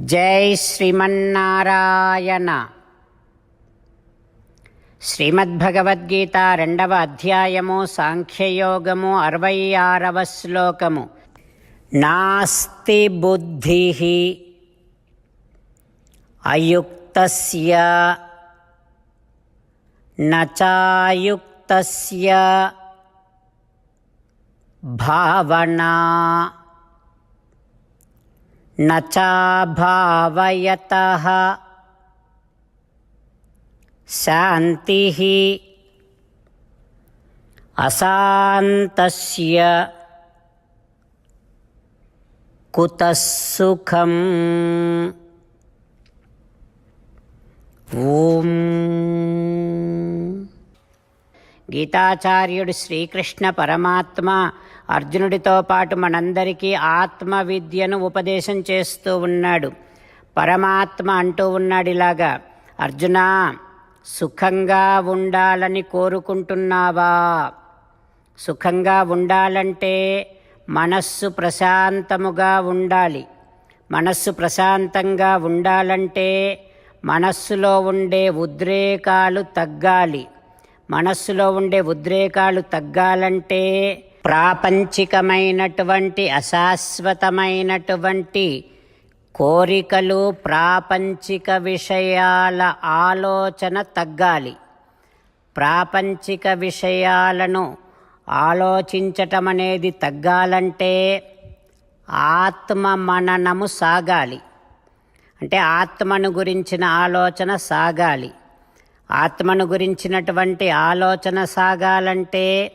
జై శ్రీమన్నారాయణ. శ్రీమద్భగవద్గీత రెండవ అధ్యాయము సాంఖ్యయోగము అరవై ఆరవ శ్లోకము. నాస్తి బుద్ధి అయుక్త నచాయుక్తస్య భావనా न चाभावयतः शान्तिः अशान्तस्य कुतः सुखम् ॐ గీతాచార్యుడు శ్రీకృష్ణ పరమాత్మ అర్జునుడితో పాటు మనందరికీ ఆత్మ విద్యను ఉపదేశం చేస్తూ ఉన్నాడు. పరమాత్మ అంటూ ఉన్నాడు ఇలాగా అర్జున సుఖంగా ఉండాలని కోరుకుంటున్నావా? సుఖంగా ఉండాలంటే మనస్సు ప్రశాంతముగా ఉండాలి. మనస్సు ప్రశాంతంగా ఉండాలంటే మనస్సులో ఉండే ఉద్రేకాలు తగ్గాలి. మనస్సులో ఉండే ఉద్రేకాలు తగ్గాలంటే ప్రాపంచికమైనటువంటి అశాశ్వతమైనటువంటి కోరికలు ప్రాపంచిక విషయాల ఆలోచన తగ్గాలి. ప్రాపంచిక విషయాలను ఆలోచించటం అనేది తగ్గాలంటే ఆత్మ మననము సాగాలి. అంటే ఆత్మను గురించిన ఆలోచన సాగాలి. ఆత్మను గురించినటువంటి ఆలోచన సాగాలంటే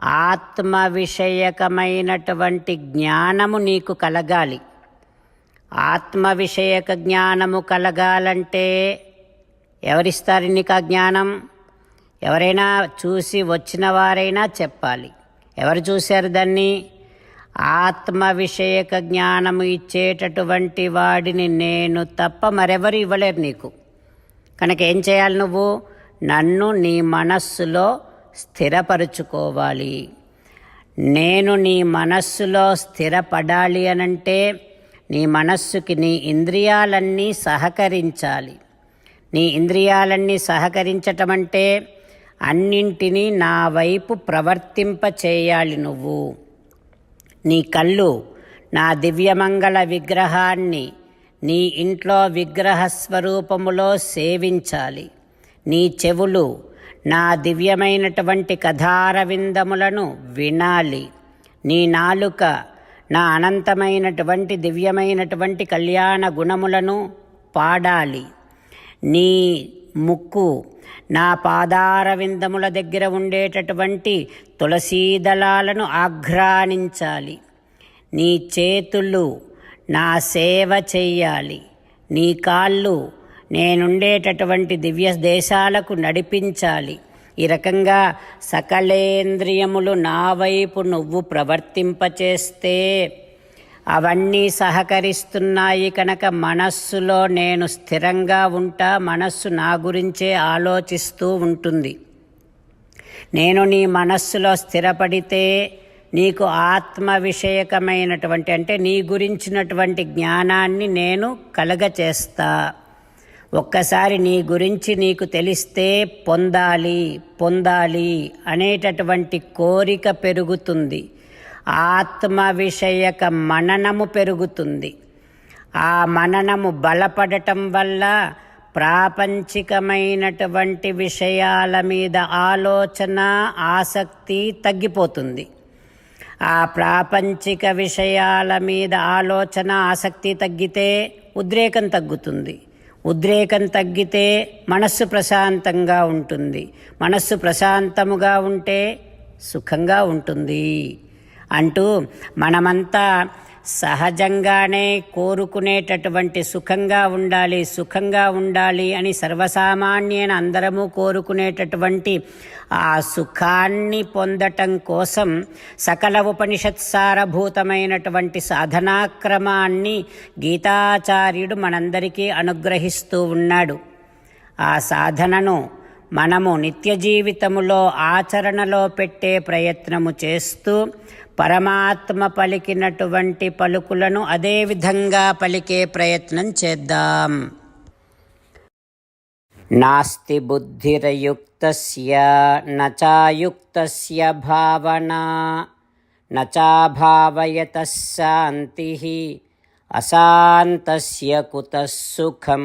ఆత్మ విషయకమైనటువంటి జ్ఞానము నీకు కలగాలి. ఆత్మ విషయక జ్ఞానము కలగాలంటే ఎవరిస్తారు నీకు ఆ జ్ఞానం? ఎవరైనా చూసి వచ్చిన వారైనా చెప్పాలి. ఎవరు చూశారు దాన్ని? ఆత్మ విషయక జ్ఞానము ఇచ్చేటటువంటి వాడిని నేను తప్ప మరెవరు ఇవ్వలేరు నీకు. కనుక ఏం చేయాలి నువ్వు? నన్ను నీ మనస్సులో స్థిరపరుచుకోవాలి. నేను నీ మనస్సులో స్థిరపడాలి అనంటే నీ మనస్సుకి నీ ఇంద్రియాలన్నీ సహకరించాలి. నీ ఇంద్రియాలన్నీ సహకరించటం అంటే అన్నింటినీ నా వైపు ప్రవర్తింప చేయాలి నువ్వు. నీ కళ్ళు నా దివ్యమంగళ విగ్రహాన్ని నీ ఇంట్లో విగ్రహ స్వరూపములో సేవించాలి. నీ చెవులు నా దివ్యమైనటువంటి కథారవిందములను వినాలి. నీ నాలుక నా అనంతమైనటువంటి దివ్యమైనటువంటి కళ్యాణ గుణములను పాడాలి. నీ ముక్కు నా పాదారవిందముల దగ్గర ఉండేటటువంటి తులసీదళాలను ఆఘ్రానించాలి నీ చేతులు నా సేవ చెయ్యాలి. నీ కాళ్ళు నేనుండేటటువంటి దివ్య దేశాలకు నడిపించాలి. ఈ రకంగా సకలేంద్రియములు నా వైపు నువ్వు ప్రవర్తింపచేస్తే అవన్నీ సహకరిస్తున్నాయి కనుక మనస్సులో నేను స్థిరంగా ఉంటా మనస్సు నా గురించే ఆలోచిస్తూ ఉంటుంది. నేను నీ మనస్సులో స్థిరపడితే నీకు ఆత్మ విషయకమైనటువంటి అంటే నీ గురించినటువంటి జ్ఞానాన్ని నేను కలగచేస్తా. ఒక్కసారి నీ గురించి నీకు తెలిస్తే పొందాలి పొందాలి అనేటటువంటి కోరిక పెరుగుతుంది. ఆత్మ విషయక మననము పెరుగుతుంది. ఆ మననము బలపడటం వల్ల ప్రాపంచికమైనటువంటి విషయాల మీద ఆలోచన ఆసక్తి తగ్గిపోతుంది. ఆ ప్రాపంచిక విషయాల మీద ఆలోచన ఆసక్తి తగ్గితే ఉద్రేకం తగ్గుతుంది. ఉద్రేకం తగ్గితే మనస్సు ప్రశాంతంగా ఉంటుంది. మనస్సు ప్రశాంతముగా ఉంటే సుఖంగా ఉంటుంది. అంటూ మనమంతా సహజంగానే కోరుకునేటటువంటి సుఖంగా ఉండాలి సుఖంగా ఉండాలి అని సర్వసామాన్యైన అందరము కోరుకునేటటువంటి ఆ సుఖాన్ని పొందటం కోసం సకల ఉపనిషత్సారభూతమైనటువంటి సాధనాక్రమాన్ని గీతాచార్యుడు మనందరికీ అనుగ్రహిస్తూ ఉన్నాడు. ఆ సాధనను మనము నిత్య జీవితములో ఆచరణలో పెట్టే ప్రయత్నము చేస్తూ పరమాత్మ పలికినటువంటి పలుకులను అదే విధంగా పలికే ప్రయత్నం చేద్దాం. నాస్తి బుద్ధిరయుక్తస్య నచాయుక్తస్య భావనా నచాభావయత శాంతి అశాంతస్య కుత సుఖం